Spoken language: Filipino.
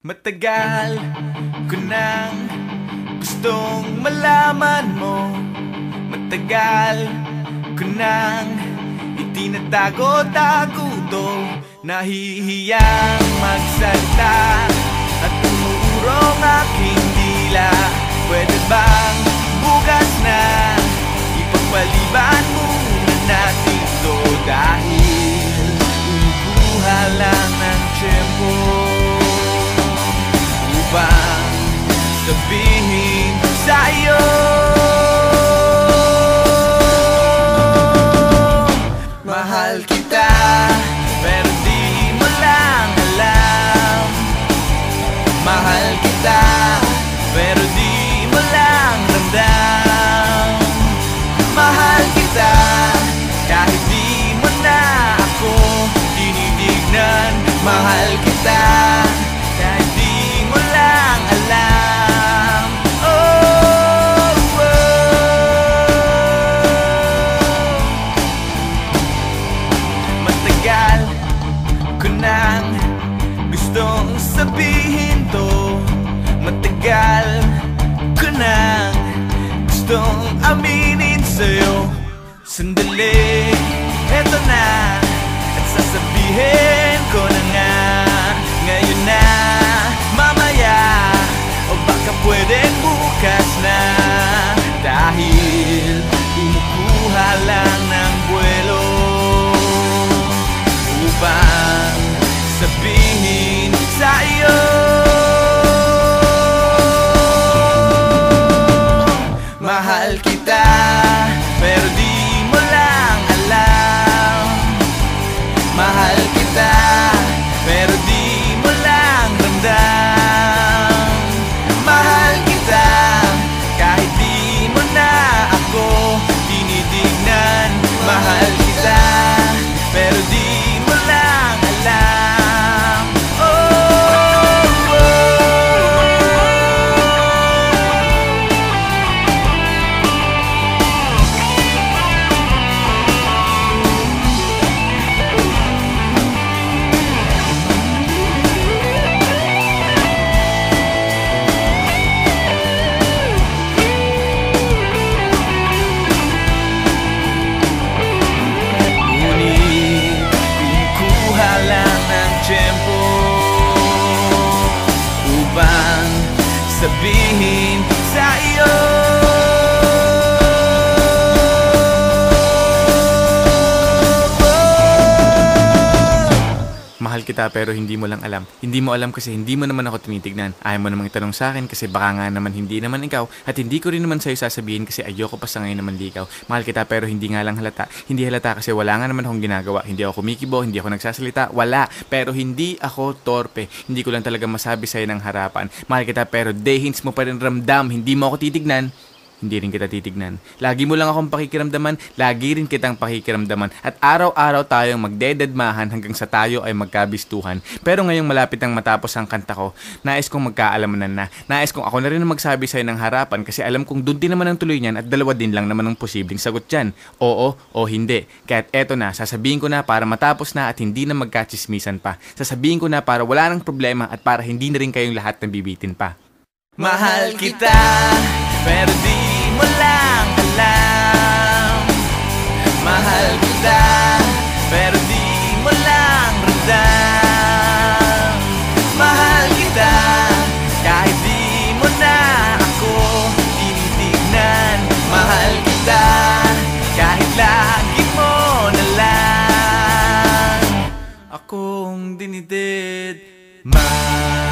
Matagal ko nang gustong malaman mo. Matagal ko nang itinatago-tago to. Nahihiyang magsalita sabihin sa'yo. Mahal kita, pero alam. Mahal kita, pero di mo lang ramdam. Mahal kita, kahit di Mahal kita, gustong aminin sa'yo. Sandali, eto na At sasabihin Mahal kita, sabihin sa Mahal kita pero hindi mo lang alam. Hindi mo alam kasi hindi mo naman ako tinitignan. Ayaw mo namang itanong sa akin kasi baka nga naman hindi naman ikaw at hindi ko rin naman sa'yo sasabihin kasi ayoko pa sa ngayon naman di ikaw. Mahal kita pero hindi nga lang halata. Hindi halata kasi wala nga naman akong ginagawa. Hindi ako kumikibo, hindi ako nagsasalita. Wala. Pero hindi ako torpe. Hindi ko lang talaga masabi sa'yo ng harapan. Mahal kita pero day hints mo pa rin ramdam. Hindi mo ako titignan hindi rin kita titignan. Lagi mo lang akong pakikiramdaman, lagi rin kitang pakikiramdaman. At araw-araw tayong magdededmahan hanggang sa tayo ay magkabistuhan. Pero ngayong malapit ang matapos ang kanta ko, nais kong magkaalamanan na. Nais kong ako na rin ang magsabi sa'yo ng harapan kasi alam kong doon din naman ang tuloy niyan at dalawa din lang naman ang posibleng sagot dyan. Oo o hindi. Kaya't eto na, sasabihin ko na para matapos na at hindi na magkachismisan pa. Sasabihin ko na para wala nang problema at para hindi na rin kayong lahat nabibitin pa. Mahal kita, pero di mo lang alam. Mahal kita, pero di mo lang ramdam Mahal kita, kahit di mo na ako tinitignan Mahal kita, kahit lagi mo na lang. Akong dinidid Mahal